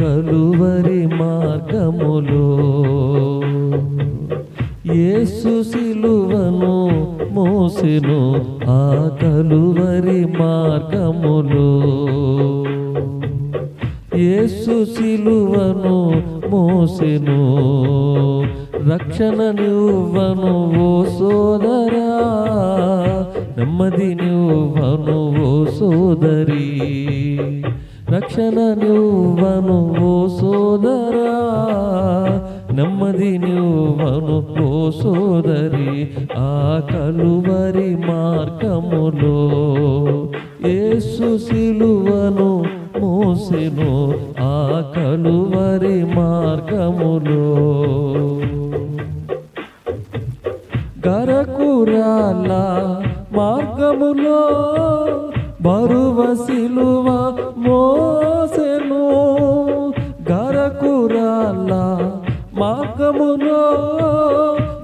కలువరి మార్గములో. యేసు సిలువను మోసెను ఆ కలువరి మార్గములో. యేసు సిలువను మోసెను రక్షణ నివ్వను ఓ సోదరా నెమ్మది నివ్వను ఓ సోదరి. రక్షణ నివ్వను ఓ సోదరా నెమ్మది నివ్వను ఓ సోదరి. ఆ కలువరి మార్గములో యేసు సిలువను మోసెను ఆ కలువరి మార్గములో గరకురాల మార్గములో బరువ సిలువ మోసెను. గరకురాల మార్గములో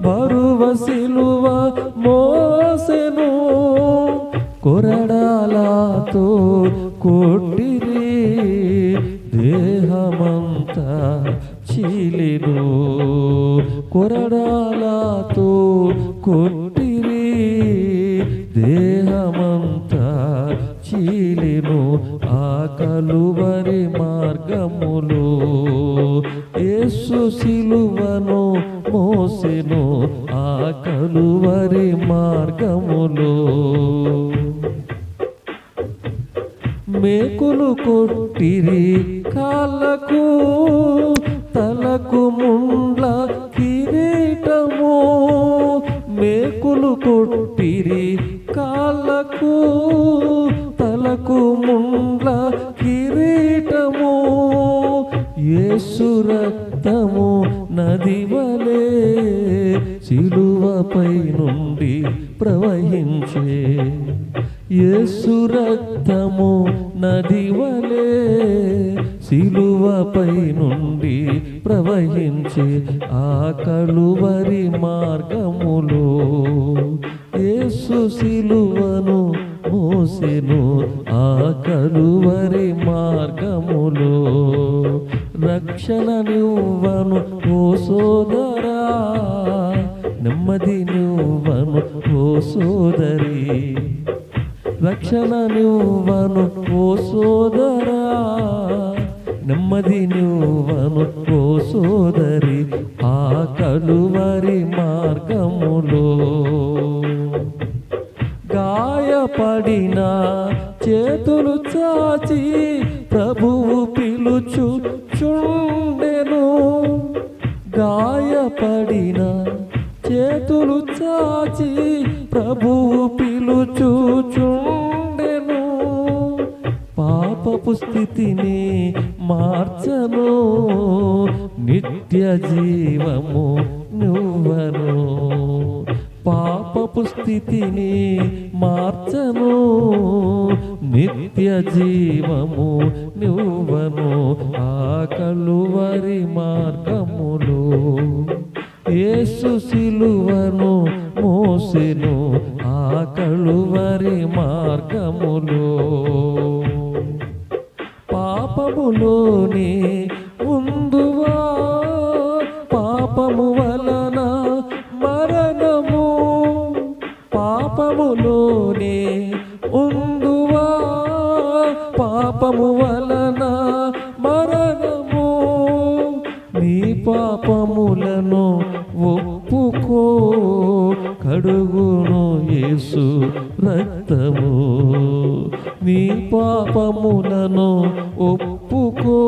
బరువ సిలువ మోసెను. కొరడాలతో కొట్టిరి దేహమంతా చీలిను. కొరడాలతో కొట్టిరి దేహమంతా చీలిను ఆ కలువరి మార్గములో. యేసు సిలువను మోసెను ఆ కలువరి మార్గములో. మేకులు కొట్టిరి కాళ్ళకు తలకు ముండ్ల మేకులు కొట్టిరి కాళ్ళకు తలకు ముండ్ల కిరీటము. యేసురక్తము నది వలే శిలువపై నుండి ప్రవహించే. యేసురక్తము నది వలే శిలువపై నుండి ప్రవహించే. ఆ కలువరి మార్గములో సిలువను మోసెను ఆ కలువరి మార్గములో. రక్షణ నివ్వను ఓ సోదరా నెమ్మది నువ్వను ఓ సోదరి. రక్షణ నువ్వను ఓ సోదరా నెమ్మది నువ్వను ఓ సోదరి. ఆ కలువరి మార్గములో పడిన చేతులు చాచి ప్రభువు పిలుచు చుండెను. గాయపడిన చేతులు చాచి ప్రభువు పిలుచుచుండెను పాపపు స్థితిని మార్చను నిత్య జీవము నువ్వను. పాపపు స్థితిని మార్చను నిత్య జీవము నువ్వను ఆ కలువరి మార్గములో. యేసు సిలువను మోసెను ఆ కలువరి మార్గములో. పాపములోనే ముందువా లోనే ఉందువా పాపము వలన మరణము. నీ పాపములను ఒప్పుకో కడుగును యేసు రక్తము. నీ పాపములను ఒప్పుకో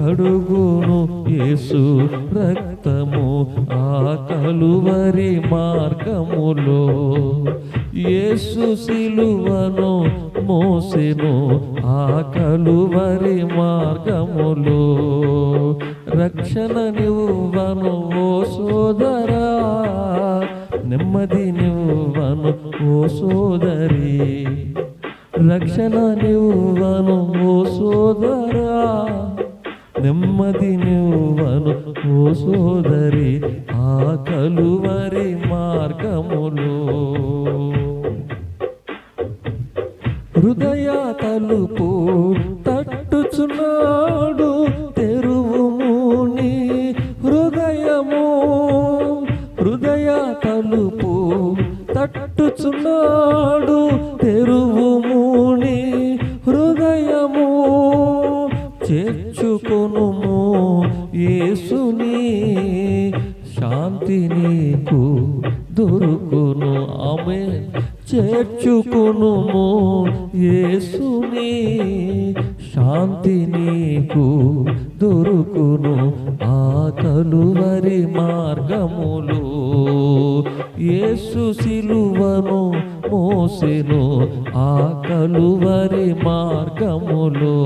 కడుగును యేసు రక్తము. ఆ కలువరి మార్గములో యేసు సిలువను మోసెను. ఆ కలువరి మార్గములో రక్షణ నివ్వను ఓ సోదరా. నెమ్మది నివ్వను ఓ సోదరి. రక్షణ నివ్వను ఓ సోదరా. నెమ్మది నివ్వను ఓ సోదరి. ఆ కలువరి మార్గములో హృదయ తలుపు తట్టుచున్నాడు. తట్టుచున్నాడు తెరువుము హృదయము చేర్చుకొనుము. యేసుని శాంతి నీకు దొరుకును. ఆమె చేర్చుకొనుము. యేసుని శాంతి నీకు దొరుకును. ఆ కలువరి మార్గములు యేసు సిలువను మోసెను ఆ కలువరి మార్గములో.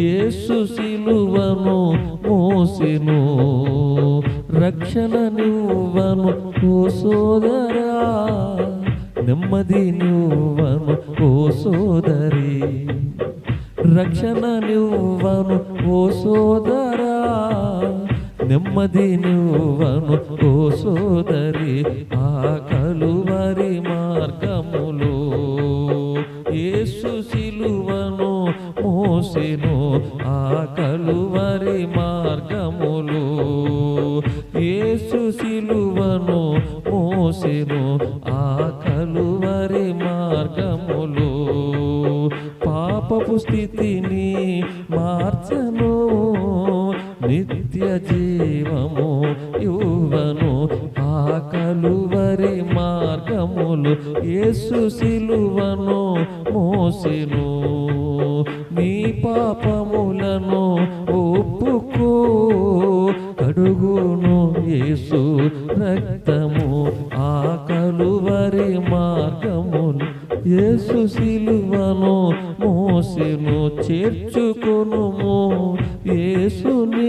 యేసు సిలువను మోసెను రక్షణ నువ్వను ఓ సోదరా. నెమ్మది నువ్వను ఓ సోదరి రక్షణ నువ్వను ఓ సోదరా. నెమ్మది నువ్వను ఓ సోదరి ఆ కలువరి మార్గములో. యేసు సిలువను మోసెను ఆ కలువరి మార్గము నిత్య జీవము యువను ఆకలువరి మార్గములు యేసు సిలువను మోసెను. నీ పాపములను ఒప్పుకో కడుగును యేసు రక్తము ఆకలువరి మార్గములు యేసు సిలువను మోసెను. చేర్చుకొనుము యేసుని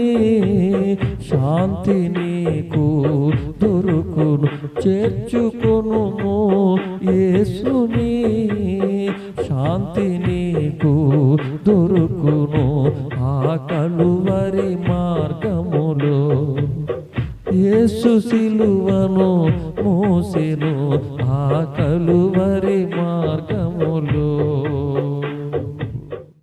శాంతి నీకు దొరుకును చేర్చుకొనుము యేసుని శాంతి నీకు దొరుకును ఆ కలువరి మార్గములో. యేసు సిలువను మోసెను ఆ కలువరి మార్గములో.